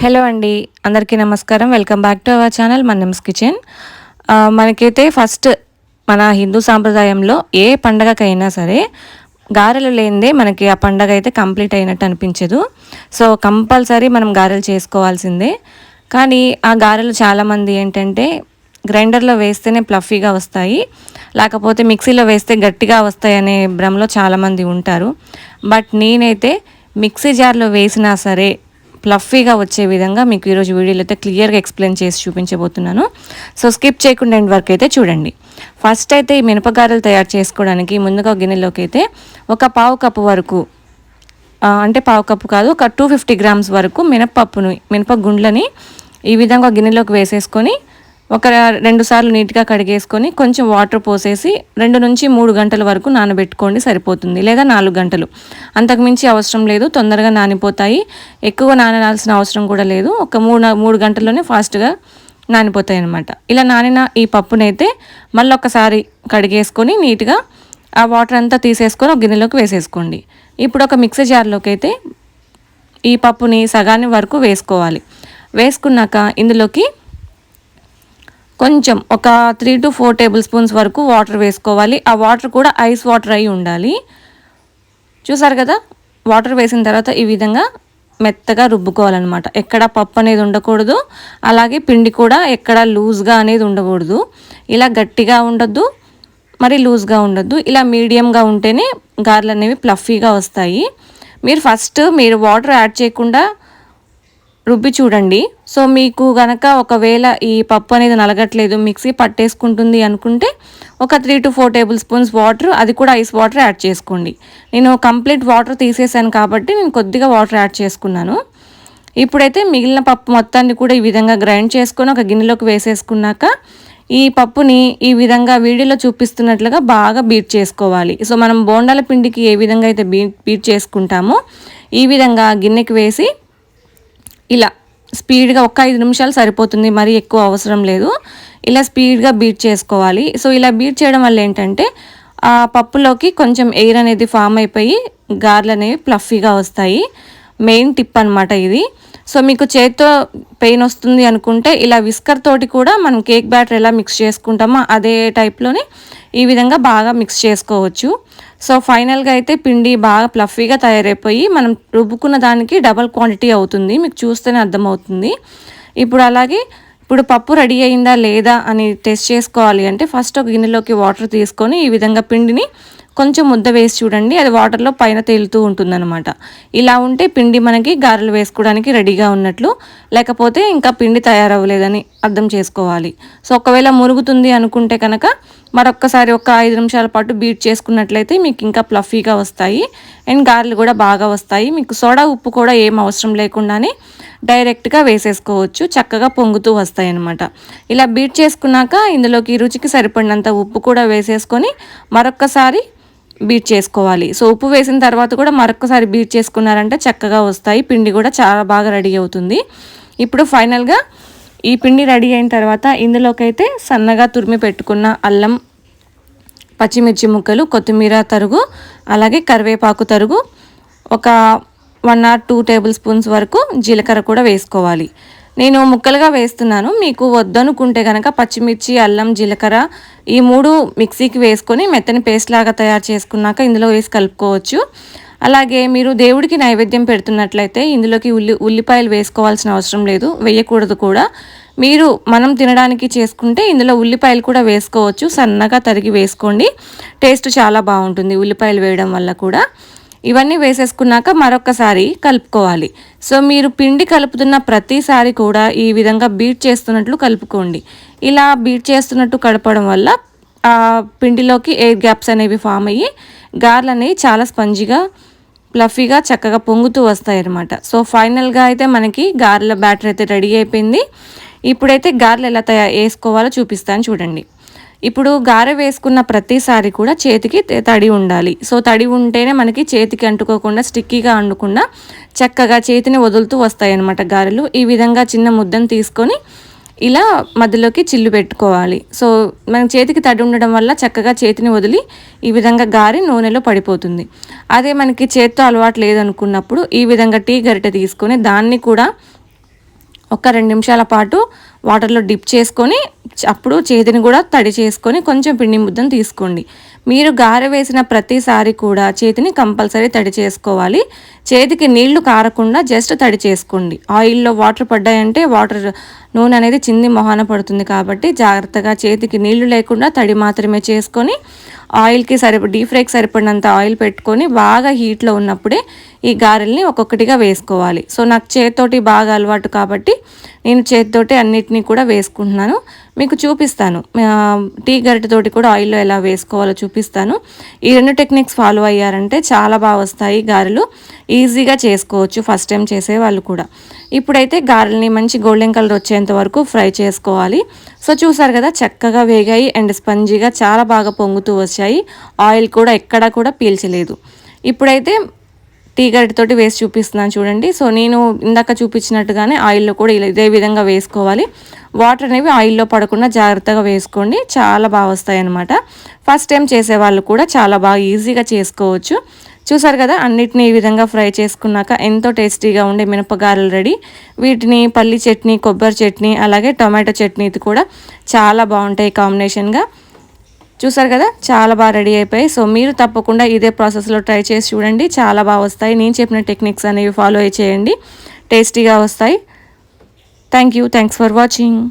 Hello అండి అందరికీ నమస్కారం. Welcome back to our channel Mannams kitchen. మనకైతే ఫస్ట్ మన హిందూ సాంప్రదాయంలో ఏ పండగకైనా సరే గారెలు లేనిదే మనకి ఆ పండగ అయితే కంప్లీట్ అయినట్టు అనిపించదు. సో కంపల్సరీ మనం గారెలు చేసుకోవాల్సిందే. కానీ ఆ గారెలు చాలామంది ఏంటంటే గ్రైండర్లో వేస్తేనే ప్లఫీగా వస్తాయి. లేకపోతే మిక్సీలో వేస్తే గట్టిగా వస్తాయి అనే భ్రమలో చాలామంది ఉంటారు. బట్ నేనైతే మిక్సీ జార్లో వేసినా సరే ఫ్లఫీగా వచ్చే విధంగా మీకు ఈరోజు వీడియోలో అయితే క్లియర్గా ఎక్స్ప్లెయిన్ చేసి చూపించబోతున్నాను. సో స్కిప్ చేయకుండా ఎండ్ వరకు అయితే చూడండి. ఫస్ట్ అయితే ఈ మినపగారెలు తయారు చేసుకోవడానికి ముందుగా గిన్నెలోకి అయితే ఒక పావు కప్పు వరకు అంటే పావు కప్పు కాదు ఒక టూ ఫిఫ్టీ గ్రామ్స్ వరకు మినపప్పును మినప గుండ్లని ఈ విధంగా గిన్నెలోకి వేసేసుకొని ఒక రెండు సార్లు నీట్గా కడిగేసుకొని కొంచెం వాటర్ పోసేసి రెండు నుంచి మూడు గంటల వరకు నానబెట్టుకోండి సరిపోతుంది లేదా నాలుగు గంటలు. అంతకుమించి అవసరం లేదు తొందరగా నానిపోతాయి. ఎక్కువ నానాల్సిన అవసరం కూడా లేదు. ఒక మూడు మూడు గంటల్లోనే ఫాస్ట్గా నానిపోతాయి అనమాట ఇలా నానిన ఈ పప్పునైతే మళ్ళీ ఒకసారి కడిగేసుకొని నీట్గా ఆ వాటర్ అంతా తీసేసుకొని ఒక గిన్నెలోకి వేసేసుకోండి. ఇప్పుడు ఒక మిక్సీ జార్లోకి అయితే ఈ పప్పుని సగాన్ని వరకు వేసుకోవాలి. వేసుకున్నాక ఇందులోకి కొంచెం ఒక three to four table spoons వరకు వాటర్ వేసుకోవాలి. ఆ వాటర్ కూడా ఐస్ వాటర్ అయి ఉండాలి. చూసారు కదా? వాటర్ వేసిన తర్వాత ఈ విధంగా మెత్తగా రుబ్బుకోవాలన్నమాట. ఎక్కడ పప్పు అనేది ఉండకూడదు. అలాగే పిండి కూడా ఎక్కడ లూజ్గా అనేది ఉండకూడదు. ఇలా గట్టిగా ఉండొద్దు మరి లూజ్గా ఉండొద్దు. ఇలా మీడియంగా ఉంటేనే గారెలు అనేవి ప్లఫీగా వస్తాయి. మీరు ఫస్ట్ మీరు వాటర్ యాడ్ చేయకుండా రుబ్బి చూడండి. సో మీకు గనక ఒకవేళ ఈ పప్పు అనేది నలగట్లేదు మిక్సీ పట్టేసుకుంటుంది అనుకుంటే ఒక three to four tablespoons water అది కూడా ఐస్ వాటర్ యాడ్ చేసుకోండి. నేను కంప్లీట్ వాటర్ తీసేసాను కాబట్టి నేను కొద్దిగా వాటర్ యాడ్ చేసుకున్నాను. ఇప్పుడైతే మిగిలిన పప్పు మొత్తాన్ని కూడా ఈ విధంగా గ్రైండ్ చేసుకొని ఒక గిన్నెలోకి వేసేసుకున్నాక ఈ పప్పుని ఈ విధంగా వీడియోలో చూపిస్తున్నట్లుగా బాగా బీట్ చేసుకోవాలి. సో మనం బోండాల పిండికి ఏ విధంగా అయితే బీట్ బీట్ చేసుకుంటామో ఈ విధంగా గిన్నెకి వేసి ఇలా స్పీడ్గా ఒక ఐదు నిమిషాలు సరిపోతుంది మరీ ఎక్కువ అవసరం లేదు. ఇలా స్పీడ్గా బీట్ చేసుకోవాలి. సో ఇలా బీట్ చేయడం వల్ల ఏంటంటే ఆ పప్పులోకి కొంచెం ఎయిర్ అనేది ఫామ్ అయిపోయి గార్లు అనేవి ప్లఫీగా వస్తాయి. మెయిన్ టిప్ అనమాట ఇది. సో మీకు చేత్తో పెయిన్ వస్తుంది అనుకుంటే ఇలా విస్కర్ తోటి కూడా మనం కేక్ బ్యాటర్ ఎలా మిక్స్ చేసుకుంటామో అదే టైప్లోనే ఈ విధంగా బాగా మిక్స్ చేసుకోవచ్చు. సో ఫైనల్గా అయితే పిండి బాగా ప్లఫీగా తయారైపోయి మనం రుబ్బుకున్న దానికి డబల్ క్వాంటిటీ అవుతుంది. మీకు చూస్తేనే అర్థమవుతుంది. ఇప్పుడు అలాగే ఇప్పుడు పప్పు రెడీ అయిందా లేదా అని టెస్ట్ చేసుకోవాలి అంటే ఫస్ట్ ఒక గిన్నెలోకి వాటర్ తీసుకొని ఈ విధంగా పిండిని కొంచెం ముద్ద వేసి చూడండి. అది వాటర్లో పైన తేలుతూ ఉంటుందన్నమాట. ఇలా ఉంటే పిండి మనకి గారెలు వేసుకోవడానికి రెడీగా ఉన్నట్లు లేకపోతే ఇంకా పిండి తయారవ్వలేదని అర్థం చేసుకోవాలి. సో ఒకవేళ మురుగుతుంది అనుకుంటే కనుక మరొక్కసారి ఒక ఐదు నిమిషాల పాటు బీట్ చేసుకున్నట్లయితే మీకు ఇంకా ప్లఫీగా వస్తాయి. అండ్ గారెలు కూడా బాగా వస్తాయి. మీకు సోడా ఉప్పు కూడా ఏం అవసరం లేకుండానే డైరెక్ట్గా వేసేసుకోవచ్చు. చక్కగా పొంగుతూ వస్తాయి అన్నమాట ఇలా బీట్ చేసుకున్నాక ఇందులోకి రుచికి సరిపడినంత ఉప్పు కూడా వేసేసుకొని మరొక్కసారి బీట్ చేసుకోవాలి. సో ఉప్పు వేసిన తర్వాత కూడా మరొకసారి బీట్ చేసుకున్నారంటే చక్కగా వస్తాయి. పిండి కూడా చాలా బాగా రెడీ అవుతుంది. ఇప్పుడు ఫైనల్గా ఈ పిండి రెడీ అయిన తర్వాత ఇందులోకైతే సన్నగా తురిమి పెట్టుకున్న అల్లం పచ్చిమిర్చి ముక్కలు కొత్తిమీర తరుగు అలాగే కరివేపాకు తరుగు ఒక one or two table spoons వరకు జీలకర్ర కూడా వేసుకోవాలి. నేను ముక్కలుగా వేస్తున్నాను. మీకు వద్దనుకుంటే కనుక పచ్చిమిర్చి అల్లం జీలకర్ర ఈ మూడు మిక్సీకి వేసుకొని మెత్తని పేస్ట్ లాగా తయారు చేసుకున్నాక ఇందులో వేసి కలుపుకోవచ్చు. అలాగే మీరు దేవుడికి నైవేద్యం పెడుతున్నట్లయితే ఇందులోకి ఉల్లి ఉల్లిపాయలు వేసుకోవాల్సిన అవసరం లేదు. వేయకూడదు కూడా. మీరు మనం తినడానికి చేసుకుంటే ఇందులో ఉల్లిపాయలు కూడా వేసుకోవచ్చు. సన్నగా తరిగి వేసుకోండి. టేస్ట్ చాలా బాగుంటుంది ఉల్లిపాయలు వేయడం వల్ల కూడా. ఇవన్నీ వేసేసుకున్నాక మరొకసారి కలుపుకోవాలి. సో మీరు పిండి కలుపుతున్న ప్రతిసారి కూడా ఈ విధంగా బీట్ చేస్తున్నట్లు కలుపుకోండి. ఇలా బీట్ చేస్తున్నట్టు కలపడం వల్ల ఆ పిండిలోకి ఎయిర్ గ్యాప్స్ అనేవి ఫామ్ అయ్యి గార్లు అనేవి చాలా స్పంజిగా ప్లఫీగా చక్కగా పొంగుతూ వస్తాయి అన్నమాట సో ఫైనల్గా అయితే మనకి గార్ల బ్యాటర్ అయితే రెడీ అయిపోయింది. ఇప్పుడైతే గార్లు ఎలా తయారు వేసుకోవాలో చూపిస్తాను చూడండి. ఇప్పుడు గారె వేసుకున్న ప్రతిసారి కూడా చేతికి తడి ఉండాలి. సో తడి ఉంటేనే మనకి చేతికి అంటుకోకుండా స్టిక్కీగా అండకుండా చక్కగా చేతిని వదులుతూ వస్తాయి అన్నమాట గారెలు. ఈ విధంగా చిన్న ముద్దను తీసుకొని ఇలా మధ్యలోకి చిల్లు పెట్టుకోవాలి. సో మన చేతికి తడి ఉండడం వల్ల చక్కగా చేతిని వదిలి ఈ విధంగా గారి నూనెలో పడిపోతుంది. అదే మనకి చేత్తో అలవాటు లేదనుకున్నప్పుడు ఈ విధంగా టీ గరిటె తీసుకొని దాన్ని కూడా ఒక రెండు నిమిషాల పాటు వాటర్లో డిప్ చేసుకొని అప్పుడు చేతిని కూడా తడి చేసుకొని కొంచెం పిండి ముద్దను తీసుకోండి. మీరు గారె వేసిన ప్రతిసారి కూడా చేతిని కంపల్సరీ తడి చేసుకోవాలి. చేతికి నీళ్ళు కారకుండా జస్ట్ తడి చేసుకోండి. ఆయిల్లో వాటర్ పడ్డాయంటే వాటర్ నూనె అనేది చింది మొహాన పడుతుంది కాబట్టి జాగ్రత్తగా చేతికి నీళ్ళు లేకుండా తడి మాత్రమే చేసుకొని ఆయిల్కి సరిప డీప్ ఫ్రైకి సరిపడినంత ఆయిల్ పెట్టుకొని బాగా హీట్లో ఉన్నప్పుడే ఈ గారెల్ని ఒక్కొక్కటిగా వేసుకోవాలి. సో నాకు చేతితోటి బాగా అలవాటు కాబట్టి నేను చేతితోటి అన్నిటినీ కూడా వేసుకుంటున్నాను. మీకు చూపిస్తాను. టీ గరిటతోటి కూడా ఆయిల్లో ఎలా వేసుకోవాలో చూపిస్తాను. ఈ రెండు టెక్నిక్స్ ఫాలో అయ్యారంటే చాలా బాగా వస్తాయి గారెలు. ఈజీగా చేసుకోవచ్చు. ఫస్ట్ టైం చేసే వాళ్ళు కూడా. ఇప్పుడైతే గారెల్ని మంచి గోల్డెన్ కలర్ వచ్చేంత వరకు ఫ్రై చేసుకోవాలి. సో చూసారు కదా చక్కగా వేగాయి అండ్ స్పంజీగా చాలా బాగా పొంగుతూ వచ్చాయి. ఆయిల్ కూడా ఎక్కడా కూడా పీల్చలేదు. ఇప్పుడైతే టీ గరిటెతోటి వేసి చూపిస్తున్నాను చూడండి. సో నేను ఇందాక చూపించినట్టుగానే ఆయిల్లో కూడా ఇలా ఇదే విధంగా వేసుకోవాలి. వాటర్ అనేవి ఆయిల్లో పడకుండా జాగ్రత్తగా వేసుకోండి. చాలా బాగా వస్తాయి ఫస్ట్ టైం చేసే వాళ్ళు కూడా చాలా బాగా ఈజీగా చేసుకోవచ్చు. చూసారు కదా అన్నిటిని ఈ విధంగా ఫ్రై చేసుకున్నాక ఎంతో టేస్టీగా ఉండే మినపగారలు రెడీ. వీటిని పల్లి చట్నీ కొబ్బరి చట్నీ అలాగే టొమాటో చట్నీది కూడా చాలా బాగుంటాయి కాంబినేషన్గా. చూసారు కదా? చాలా బాగా రెడీ అయిపోయాయి. సో మీరు తప్పకుండా ఇదే ప్రాసెస్లో ట్రై చేసి చూడండి. చాలా బాగా వస్తాయి. నేను చెప్పిన టెక్నిక్స్ అనేవి ఫాలో చేయండి. టేస్టీగా వస్తాయి. Thank you. Thanks for watching.